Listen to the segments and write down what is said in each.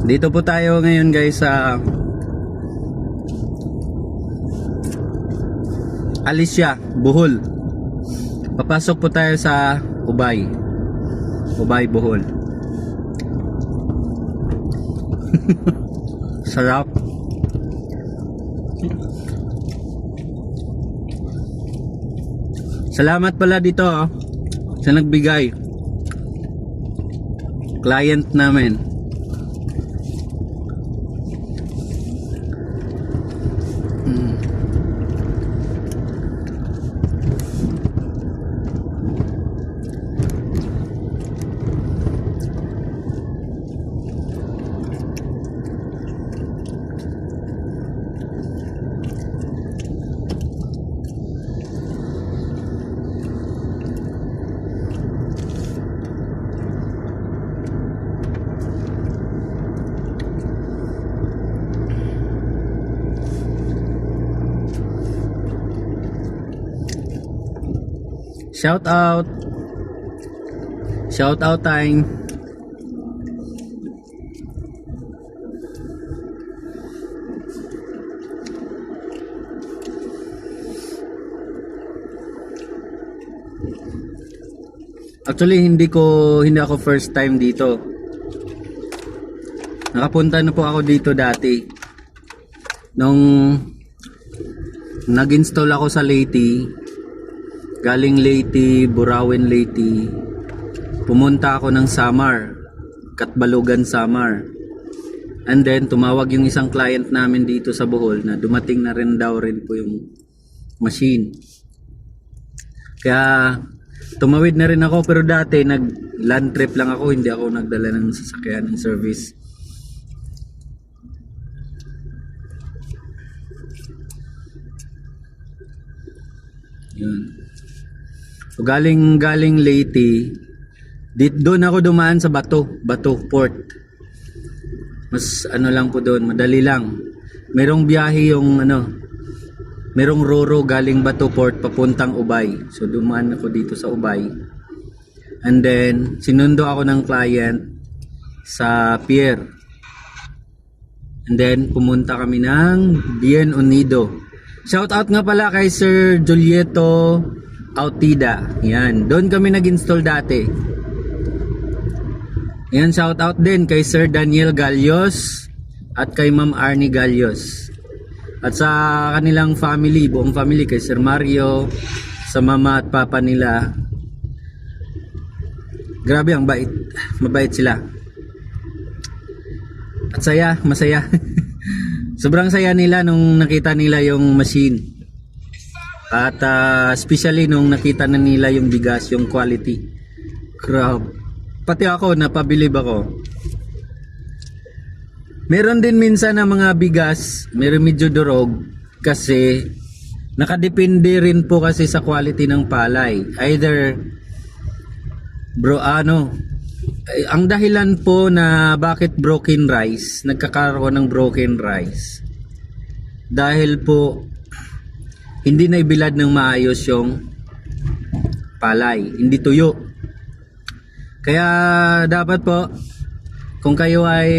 Dito po tayo ngayon guys sa Alicia, Bohol. Papasok po tayo sa Ubay. Ubay, Bohol. Sarap. Salamat pala dito oh, sa nagbigay. Client namin. Shout out. Shout out time. Actually hindi ko hindi ako first time dito. Nakapunta na po ako dito dati. Nung nag-install ako sa Leyte, galing Leyte, Burawen Leyte, pumunta ako ng Samar, Katbalugan Samar. And then tumawag yung isang client namin dito sa Bohol na dumating na rin daw rin po yung machine. Kaya tumawid na rin ako pero dati nag land trip lang ako, hindi ako nagdala ng sasakyan ng service. Yun. So galing galing Leyte, dit doon ako dumaan sa Bato, Bato Port. Mas ano lang po doon, madali lang. Merong biyahe yung ano, merong roro galing Bato Port papuntang Ubay. So dumaan ako dito sa Ubay. And then sinundo ako ng client sa pier. And then pumunta kami ng Bien Unido. Shout out nga pala kay Sir Julieto Autida. Yan, doon kami nag-install dati. Yan, shout out din kay Sir Daniel Galios at kay Ma'am Arnie Galios. At sa kanilang family, buong family kay Sir Mario, sa mama at papa nila. Grabe ang bait. Mabait sila. At saya, masaya. Sobrang saya nila nung nakita nila yung machine. At ah, especially nung nakita na nila yung bigas, yung quality. Grabe. Pati ako, napabilib ako. Meron din minsan na mga bigas, meron medyo durog kasi nakadepende rin po kasi sa quality ng palay. Either bro ano, ang dahilan po na bakit broken rice, nagkakaroon ng broken rice. Dahil po hindi na ibilad ng maayos yung palay, hindi tuyo. Kaya dapat po kung kayo ay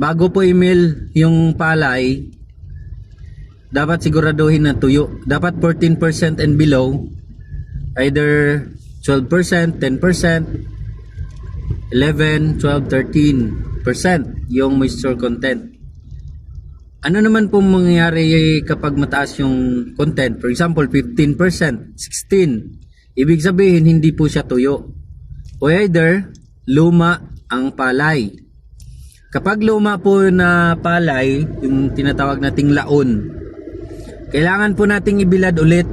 bago po email yung palay, dapat siguraduhin na tuyo. Dapat 14% and below, either 12%, 10%, 11, 12, 13% yung moisture content. Ano naman po mangyayari kapag mataas yung content? For example, 15%, 16. Ibig sabihin, hindi po siya tuyo. O either, luma ang palay. Kapag luma po na palay, yung tinatawag nating laon, kailangan po nating ibilad ulit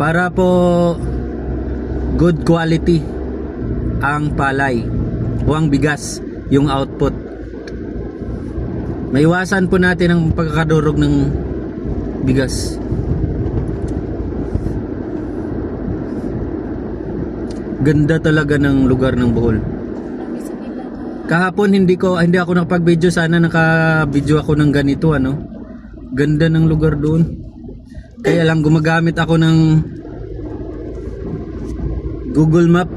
para po good quality ang palay o ang bigas, yung output. Maiwasan po natin ang pagkakadurog ng bigas. Ganda talaga ng lugar ng Bohol. Kahapon hindi ko hindi ako nakapag-video sana naka-video ako ng ganito ano. Ganda ng lugar doon. Kaya lang gumagamit ako ng Google Map.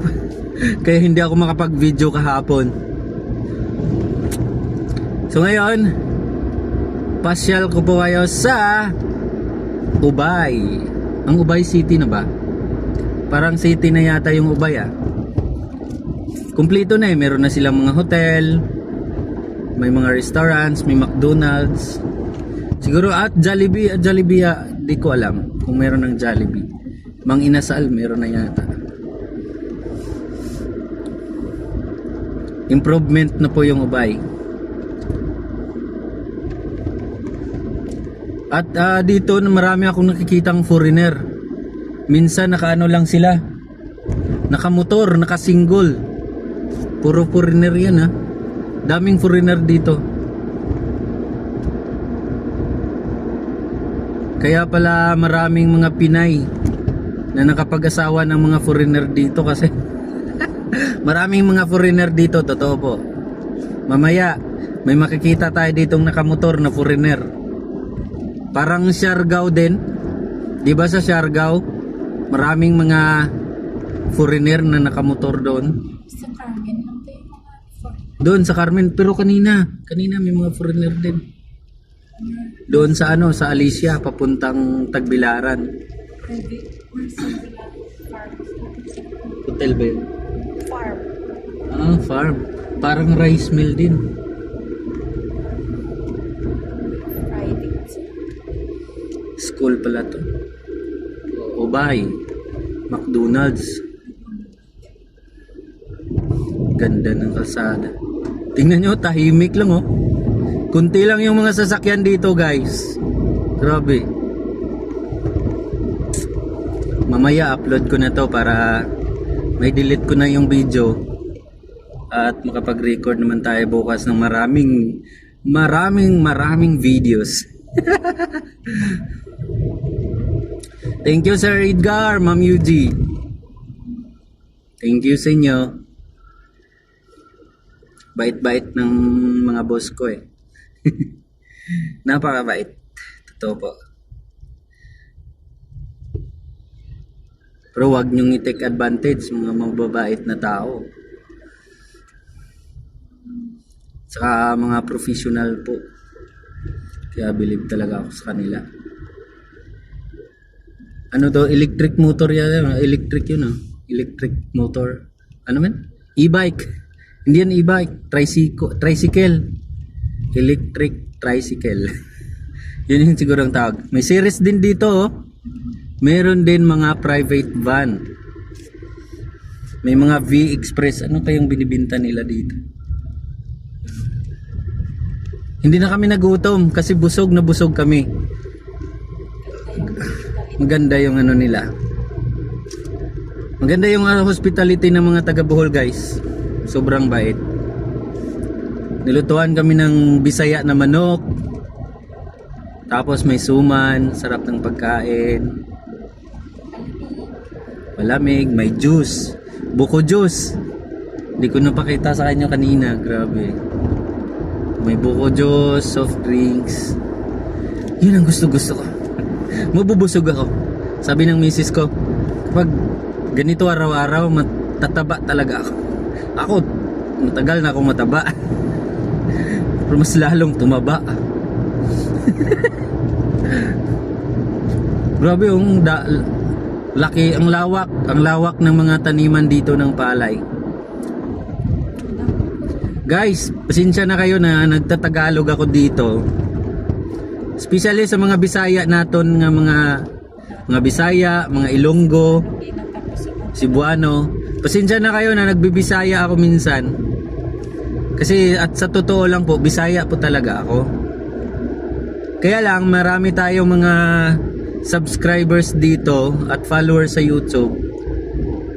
Kaya hindi ako makapag-video kahapon. So ngayon, pasyal ko po kayo sa Ubay. Ang Ubay City na ba? Parang city na yata yung Ubay ah. Kumpleto na eh. Meron na silang mga hotel, may mga restaurants, may McDonald's. Siguro at Jollibee, at Jollibee, ah, di ko alam kung meron ng Jollibee. Mang Inasal, meron na yata. Improvement na po yung Ubay. At ah, dito marami akong nakikitang foreigner. Minsan nakaano lang sila. Nakamotor, nakasingle. Puro foreigner yan ha. Daming foreigner dito. Kaya pala maraming mga Pinay na nakapag-asawa ng mga foreigner dito kasi maraming mga foreigner dito, totoo po. Mamaya, may makikita tayo ditong nakamotor na foreigner. Parang Siargao din. 'Di ba sa Siargao? Maraming mga foreigner na nakamotor doon. Sa Carmen lang tayo mga for Doon sa Carmen, pero kanina, kanina may mga foreigner din. Doon sa ano, sa Alicia, papuntang Tagbilaran. Hotel ba yun? Ah, farm. Parang rice mill din. School pala to. Obay. McDonald's. Ganda ng kalsada. Tingnan nyo, tahimik lang oh. Kunti lang yung mga sasakyan dito guys. Grabe. Mamaya upload ko na to para may delete ko na yung video at makapag-record naman tayo bukas ng maraming maraming maraming videos. Thank you Sir Edgar, Ma'am Yuji. Thank you sa inyo. Bait-bait ng mga boss ko eh. Napakabait. Totoo po. Pero wag niyong i-take advantage mga mababait na tao. Saka mga professional po. Kaya believe talaga ako sa kanila. Ano to? Electric motor yan. Electric yun ah. Electric motor. Ano man? E-bike. Hindi yan e-bike. Tricycle. Tricycle. Electric tricycle. yun yung siguro ang tawag. May series din dito oh. Meron din mga private van. May mga V-Express. Ano kayong binibinta nila dito? Hindi na kami nagutom kasi busog na busog kami. Maganda yung ano nila. Maganda yung uh, hospitality ng mga taga Bohol guys. Sobrang bait. Nilutuan kami ng bisaya na manok. Tapos may suman, sarap ng pagkain. Malamig, may juice. Buko juice. Hindi ko napakita sa kanya kanina. Grabe. May buko juice, soft drinks. Yun ang gusto gusto ko. Mabubusog ako. Sabi ng misis ko, kapag ganito araw-araw, matataba talaga ako. Ako, matagal na akong mataba. Pero mas lalong tumaba. Grabe yung da, laki, ang lawak, ang lawak ng mga taniman dito ng palay. Guys, pasensya na kayo na nagtatagalog ako dito. Especially sa mga Bisaya naton nga mga mga Bisaya, mga Ilonggo. Cebuano. Pasensya na kayo na nagbibisaya ako minsan. Kasi at sa totoo lang po, Bisaya po talaga ako. Kaya lang marami tayong mga subscribers dito at followers sa YouTube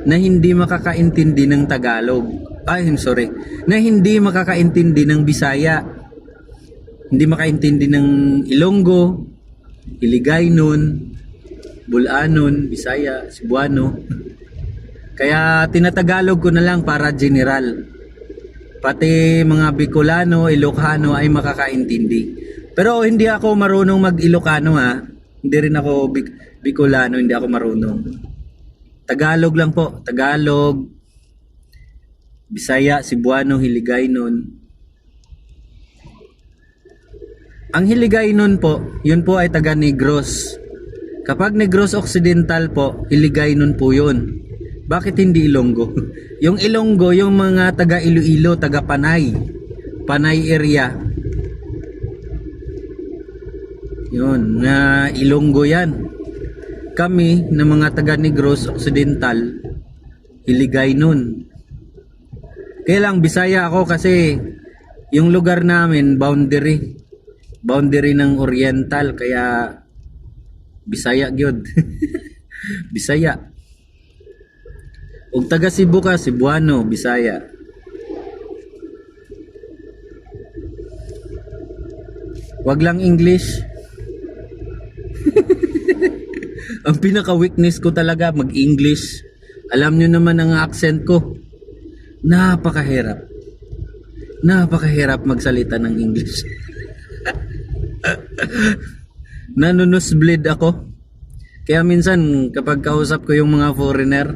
na hindi makakaintindi ng Tagalog. Ay, sorry. Na hindi makakaintindi ng Bisaya. Hindi makaintindi ng Ilonggo, Iligaynon, Bulanon, Bisaya, Cebuano. Kaya tinatagalog ko na lang para general. Pati mga Bicolano, Ilocano ay makakaintindi. Pero hindi ako marunong mag-Ilocano ha. Hindi rin ako Bic- Bicolano, hindi ako marunong. Tagalog lang po, Tagalog, Bisaya, Cebuano, Hiligaynon. Ang Hiligay nun po, yun po ay taga Negros. Kapag Negros Occidental po, Hiligay nun po yun. Bakit hindi Ilonggo? yung Ilonggo, yung mga taga Iloilo, taga Panay. Panay area. Yun, na Ilonggo yan. Kami, na mga taga Negros Occidental, Hiligay nun. Kaya Bisaya ako kasi yung lugar namin, boundary. Boundary ng Oriental, kaya Bisaya gyud. Bisaya. Ug taga Cebu ka, Cebuano, Bisaya. Wag lang English. ang pinaka weakness ko talaga mag-English. Alam nyo naman ang accent ko. Napakahirap. Napakahirap magsalita ng English. Nanunusblid ako. Kaya minsan kapag kausap ko yung mga foreigner,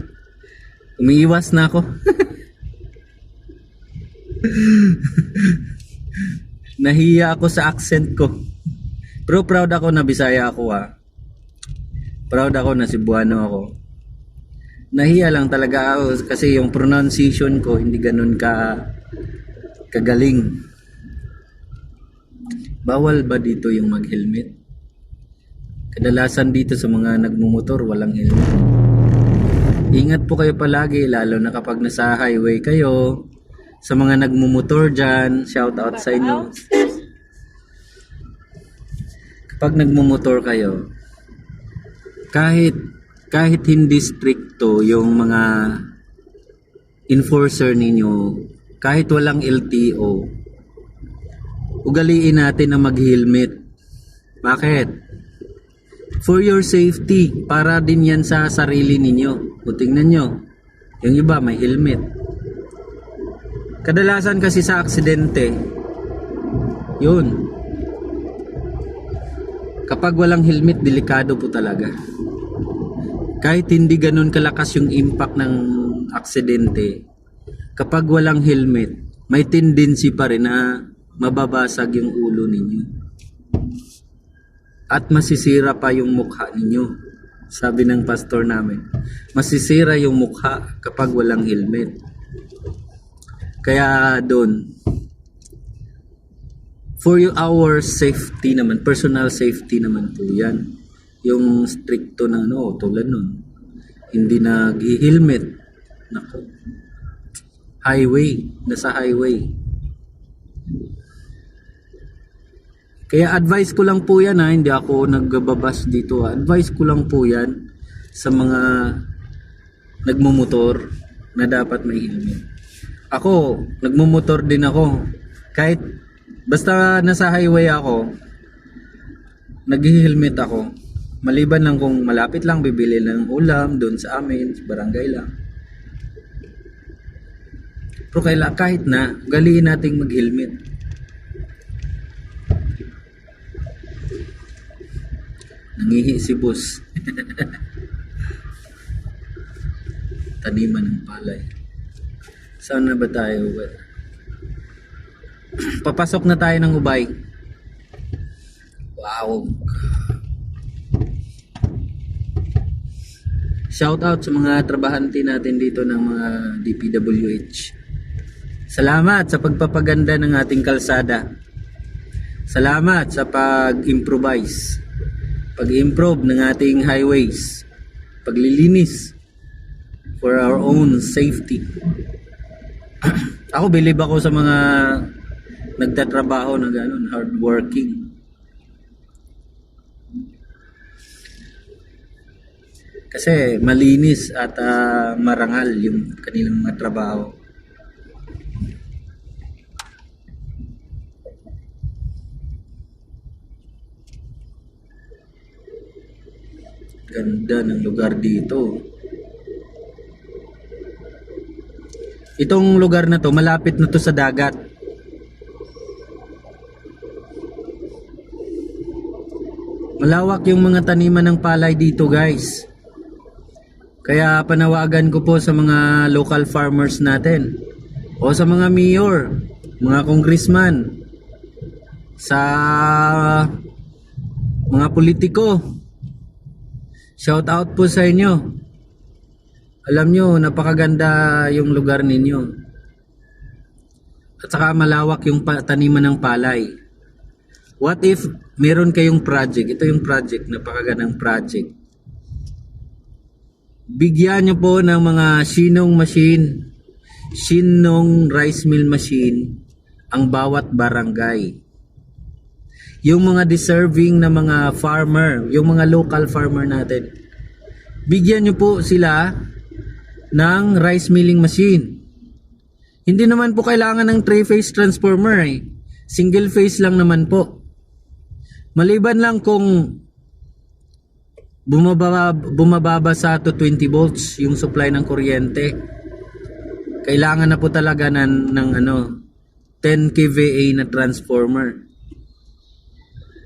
umiiwas na ako. Nahiya ako sa accent ko. Pero proud ako na Bisaya ako ha. Proud ako na Cebuano ako. Nahiya lang talaga ako kasi yung pronunciation ko hindi ganun ka kagaling. Bawal ba dito yung mag-helmet? Kadalasan dito sa mga nagmumotor walang helmet. Ingat po kayo palagi lalo na kapag nasa highway kayo. Sa mga nagmumotor dyan, shout out sa inyo. Kapag nagmumotor kayo, kahit kahit hindi stricto yung mga enforcer ninyo, kahit walang LTO, ugaliin natin na mag-helmet. Bakit? For your safety, para din yan sa sarili ninyo. O tingnan nyo, yung iba may helmet. Kadalasan kasi sa aksidente, yun. Kapag walang helmet, delikado po talaga. Kahit hindi ganun kalakas yung impact ng aksidente, kapag walang helmet, may tendency pa rin na mababasag yung ulo ninyo. At masisira pa yung mukha ninyo. Sabi ng pastor namin, masisira yung mukha kapag walang helmet. Kaya doon, for your our safety naman, personal safety naman po yan. Yung stricto na ano, tulad nun, hindi nag-helmet. Nako. Highway, nasa highway. Kaya advice ko lang po yan ha, hindi ako nagbabas dito ha. Advice ko lang po yan sa mga nagmumotor na dapat may helmet. Ako, nagmumotor din ako. Kahit basta nasa highway ako, nag-helmet ako. Maliban lang kung malapit lang bibili ng ulam doon sa amin, sa barangay lang. Pero kaila, kahit na, galiin nating mag-helmet. Nangihi si boss. Taniman ng palay. Saan na ba tayo? Papasok na tayo ng ubay. Wow. Shout out sa mga trabahante natin dito ng mga DPWH. Salamat sa pagpapaganda ng ating kalsada. Salamat sa pag-improvise. Pag-improve ng ating highways. Paglilinis for our own safety. ako believe ako sa mga nagtatrabaho na gano'n, hardworking. Kasi malinis at ah, marangal yung kanilang mga trabaho. Ganda ng lugar dito. Itong lugar na to, malapit na to sa dagat. Malawak yung mga taniman ng palay dito guys. Kaya panawagan ko po sa mga local farmers natin o sa mga mayor, mga congressman. sa mga politiko. Shout out po sa inyo. Alam nyo, napakaganda yung lugar ninyo. At saka malawak yung taniman ng palay. What if meron kayong project? Ito yung project, napakagandang project. Bigyan nyo po ng mga sinong machine, sinong rice mill machine ang bawat barangay. Yung mga deserving na mga farmer, yung mga local farmer natin, bigyan nyo po sila ng rice milling machine. Hindi naman po kailangan ng three-phase transformer eh. Single phase lang naman po. Maliban lang kung bumababa, bumababa sa to 20 volts yung supply ng kuryente. Kailangan na po talaga ng, ng ano, 10 kVA na transformer.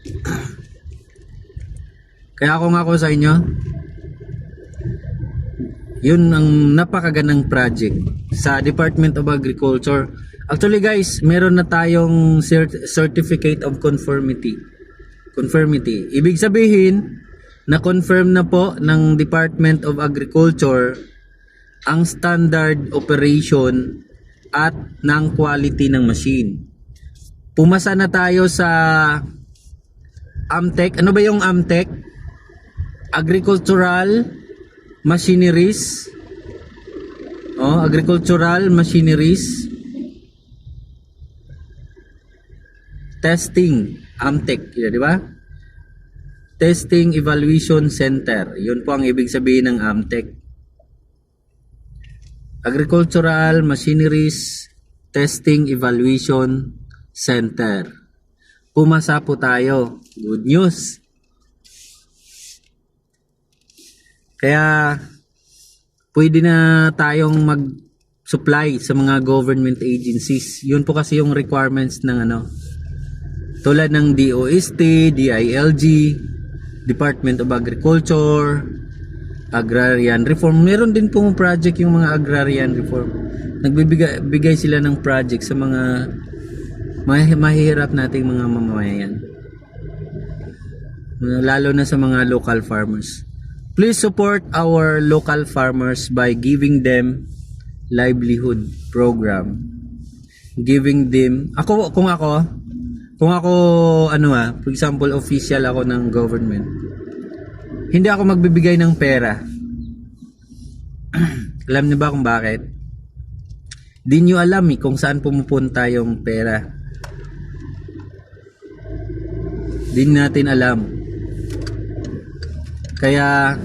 Kaya kung ako sa inyo, yun ang napakagandang project sa Department of Agriculture. Actually guys, meron na tayong cert- certificate of conformity. Conformity. Ibig sabihin, na-confirm na po ng Department of Agriculture ang standard operation at ng quality ng machine. Pumasa na tayo sa Amtech. Ano ba yung Amtech? Agricultural machineries. Oh, agricultural machineries. Testing, Amtech, yun, di ba? Testing Evaluation Center. Yun po ang ibig sabihin ng Amtech. Agricultural Machineries Testing Evaluation Center. Pumasa po tayo. Good news. Kaya pwede na tayong mag-supply sa mga government agencies. Yun po kasi yung requirements ng ano. Tulad ng DOST, DILG, Department of Agriculture, Agrarian Reform. Meron din pong project yung mga Agrarian Reform. Nagbibigay bigay sila ng project sa mga mah- mahihirap nating mga mamamayan. Lalo na sa mga local farmers. Please support our local farmers by giving them livelihood program. Giving them, ako, kung ako, kung ako, ano ah, for example, official ako ng government, hindi ako magbibigay ng pera. alam niyo ba kung bakit? Di niyo alam eh kung saan pumupunta yung pera. Di natin alam. Kaya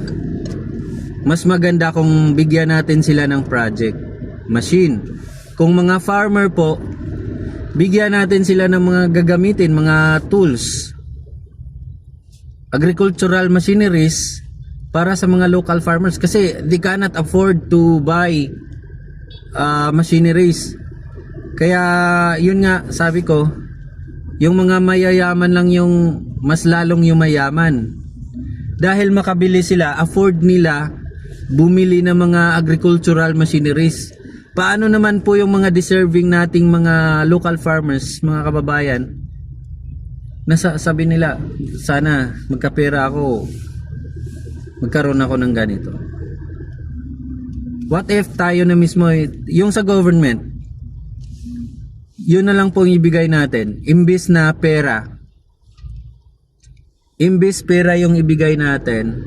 mas maganda kung bigyan natin sila ng project machine. Kung mga farmer po, bigyan natin sila ng mga gagamitin, mga tools. Agricultural machineries para sa mga local farmers kasi they cannot afford to buy uh, machineries. Kaya yun nga sabi ko, yung mga mayayaman lang yung mas lalong yumayaman dahil makabili sila, afford nila bumili ng mga agricultural machineries. Paano naman po yung mga deserving nating mga local farmers, mga kababayan, nasa sabi nila, sana magkapera ako, magkaroon ako ng ganito. What if tayo na mismo, yung sa government, yun na lang po yung ibigay natin, imbis na pera, Imbes pera yung ibigay natin,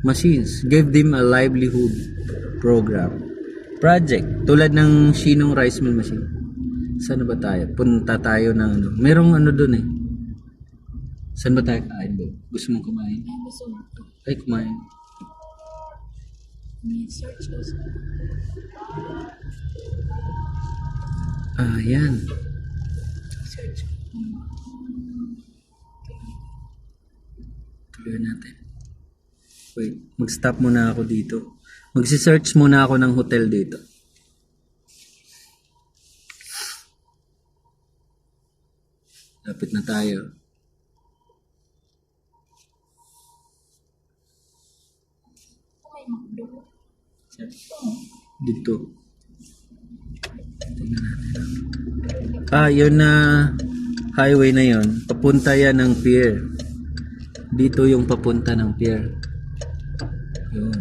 machines, give them a livelihood program. Project, tulad ng Shinong Rice Mill Machine. Saan ba tayo? Punta tayo ng ano. Merong ano dun eh. Saan ba tayo kain ba? Gusto mong kumain? Ay, gusto mo. Ay, kumain. Ah, yan. Tuloy natin. Wait, mag-stop muna ako dito. Magsi-search muna ako ng hotel dito. Lapit na tayo. Dito. Ah, yun na highway na yon, papunta yan ng pier. Dito yung papunta ng pier. Yun.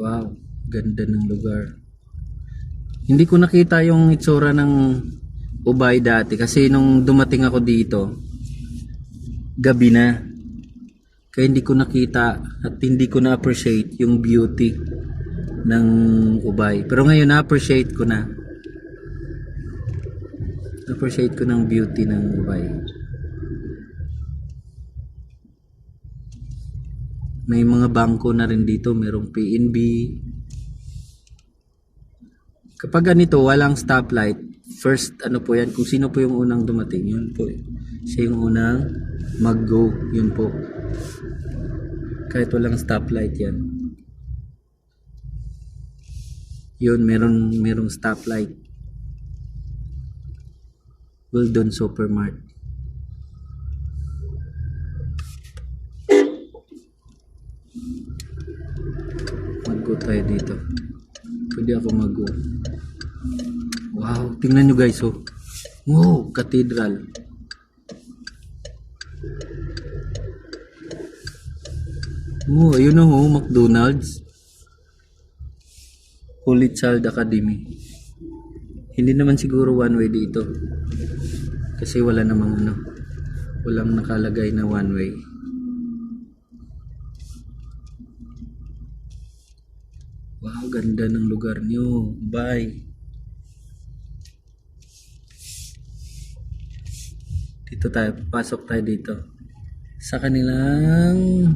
Wow, ganda ng lugar. Hindi ko nakita yung itsura ng Ubay dati kasi nung dumating ako dito, gabi na. Kaya hindi ko nakita at hindi ko na-appreciate yung beauty ng Ubay. Pero ngayon na-appreciate ko na. Na-appreciate ko ng beauty ng Ubay. May mga bangko na rin dito. Merong PNB. Kapag ganito, walang stoplight, first ano po yan, kung sino po yung unang dumating, yun po. Siya yung unang mag-go, yun po. Kahit walang stoplight yan. Yun, meron, merong stoplight. Weldon Supermart. Mag-go tayo dito. Pwede ako mag-go. Wow, tingnan nyo guys oh. Wow, cathedral. Oh, ayun na oh, McDonald's. Holy Child Academy. Hindi naman siguro one way dito. Kasi wala namang ano. Walang nakalagay na one way. Wow, ganda ng lugar nyo. Bye. Dito tayo, pasok tayo dito. Sa kanilang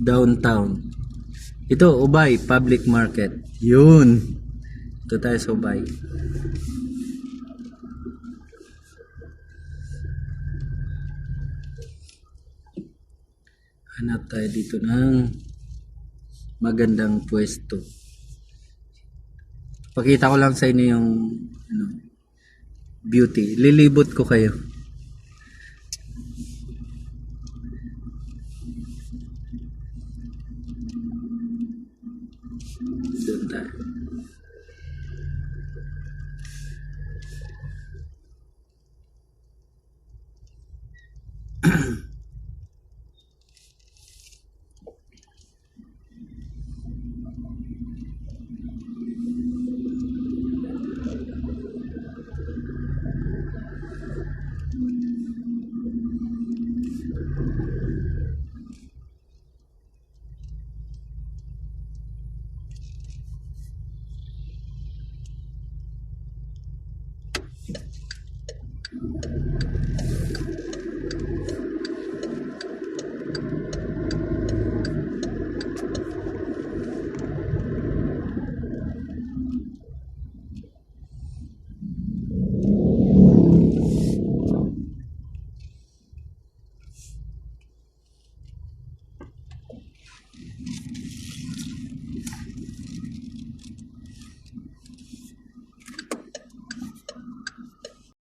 downtown. Ito, Ubay Public Market. Yun. Ito tayo sa Ubay. Hanap tayo dito ng magandang pwesto. Pakita ko lang sa inyo yung ano, beauty. Lilibot ko kayo.